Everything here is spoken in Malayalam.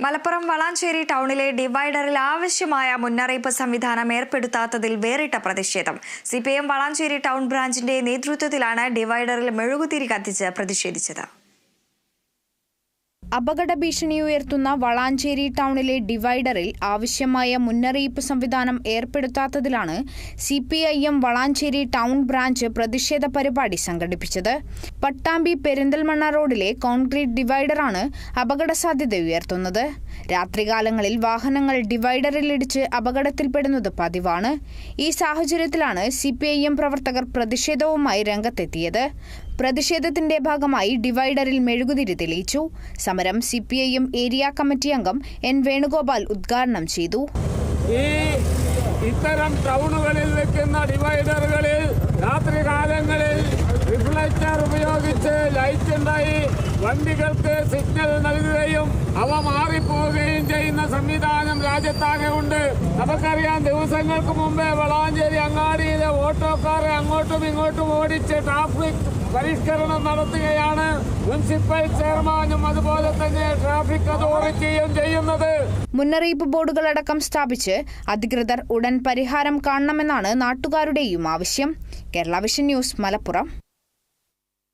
മലപ്പുറം വളാഞ്ചേരി ടൗണിലെ ഡിവൈഡറിൽ ആവശ്യമായ മുന്നറിയിപ്പ് സംവിധാനം ഏർപ്പെടുത്താത്തതിൽ വേറിട്ട പ്രതിഷേധം. സിപിഐഎം വളാഞ്ചേരി ടൗൺ ബ്രാഞ്ചിന്റെ നേതൃത്വത്തിലാണ് ഡിവൈഡറിൽ മെഴുകുതിരി കത്തിച്ച് പ്രതിഷേധിച്ചത്. അപകട ഭീഷണി ഉയർത്തുന്ന വളാഞ്ചേരി ടൗണിലെ ഡിവൈഡറിൽ ആവശ്യമായ മുന്നറിയിപ്പ് സംവിധാനം ഏർപ്പെടുത്താത്തതിലാണ് C P I M Valanchery town branch പ്രതിഷേധ പരിപാടി സംഘടിപ്പിച്ചത്. പട്ടാമ്പി പെരിന്തൽമണ്ണ റോഡിലെ കോൺക്രീറ്റ് ഡിവൈഡറാണ് അപകട സാധ്യത ഉയർത്തുന്നത്. രാത്രികാലങ്ങളിൽ വാഹനങ്ങൾ ഡിവൈഡറിലിടിച്ച് അപകടത്തിൽപ്പെടുന്നത് പതിവാണ്. ഈ സാഹചര്യത്തിലാണ് സി പി ഐ എം പ്രവർത്തകർ പ്രതിഷേധവുമായി രംഗത്തെത്തിയത്. പ്രതിഷേധത്തിന്റെ ഭാഗമായി ഡിവൈഡറിൽ മെഴുകുതിരി തെളിയിച്ചു. സമരം സി പി ഐയും ഏരിയ കമ്മിറ്റി അംഗം എൻ വേണുഗോപാൽ ഉദ്ഘാടനം ചെയ്തു. ഈ ഇത്തരം ടൗണുകളിൽ വെക്കുന്ന ഡിവൈഡറുകളിൽ രാത്രികാലങ്ങളിൽ റിഫ്ലക്ടർ ഉപയോഗിച്ച് ലൈറ്റ് ഉണ്ടായി വണ്ടികൾക്ക് സിഗ്നൽ നൽകുകയും അവ മാറിപ്പോവുകയും ചെയ്യുന്ന സംവിധാനം രാജ്യത്താകെ ഉണ്ട്. നമുക്കറിയാം ദിവസങ്ങൾക്ക് മുമ്പേ വളാഞ്ചേരി അങ്ങാടിയിലെ ഓട്ടോക്കാരെ അങ്ങോട്ടും ഇങ്ങോട്ടും ഓടിച്ച് ട്രാഫിക് പരിഷ്കരണം നടത്തുകയാണ് മുനിസിപ്പൽ ചെയർമാനും അതുപോലെ തന്നെ ട്രാഫിക് അതോറിറ്റിയും ചെയ്യുന്നത്. മുന്നറിയിപ്പ് ബോർഡുകളടക്കം സ്ഥാപിച്ച് അധികൃതർ ഉടൻ പരിഹാരം കാണണമെന്നാണ് നാട്ടുകാരുടെയും ആവശ്യം. Kerala vision news Malappuram.